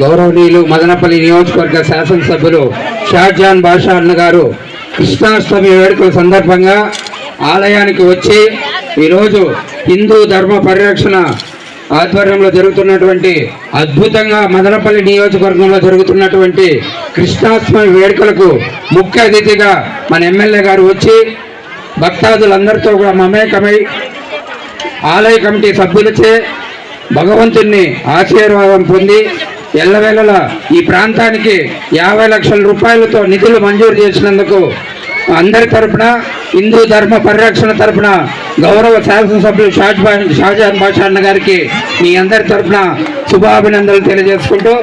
గౌరవనీయులు మదనపల్లి నియోజకవర్గ శాసనసభ్యులు షాజాన్ బాషా అన్న గారు కృష్ణాష్టమి వేడుకల సందర్భంగా ఆలయానికి వచ్చి ఈరోజు హిందూ ధర్మ పరిరక్షణ ఆధ్వర్యంలో జరుగుతున్నటువంటి అద్భుతంగా మదనపల్లి నియోజకవర్గంలో జరుగుతున్నటువంటి కృష్ణాష్టమి వేడుకలకు ముఖ్య అతిథిగా మన ఎమ్మెల్యే గారు వచ్చి భక్తాదులందరితో కూడా మమేకమై ఆలయ కమిటీ సభ్యులచే భగవంతుణ్ణి ఆశీర్వాదం పొంది ఎల్లవేళలా ఈ ప్రాంతానికి యాభై లక్షల రూపాయలతో నిధులు మంజూరు చేసినందుకు అందరి తరపున హిందూ ధర్మ పరిరక్షణ తరపున గౌరవ శాసనసభ్యులు షాజా షాజాన్ బాషా అన్న గారికి మీ అందరి తరఫున శుభాభినందనలు తెలియజేసుకుంటూ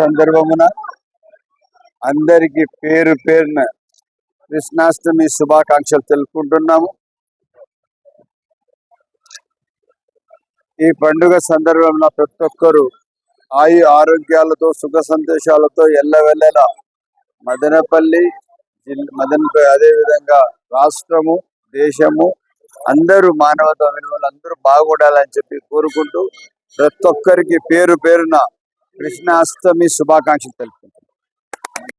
సందర్భమున అందరికి పేరు పేరున కృష్ణాష్టమి శుభాకాంక్షలు తెలుపుకుంటున్నాము. ఈ పండుగ సందర్భంలో ప్రతి ఒక్కరు ఆయు ఆరోగ్యాలతో సుఖ సంతోషాలతో ఎల్లవెల్లలా మదనపల్లి జిల్- మదనపల్లి అదేవిధంగా రాష్ట్రము దేశము అందరూ మానవత విలువలు అందరూ బాగుండాలని చెప్పి కోరుకుంటూ ప్రతి ఒక్కరికి పేరు పేరున కృష్ణాష్టమి శుభాకాంక్షలు తెలుపుకుంటాం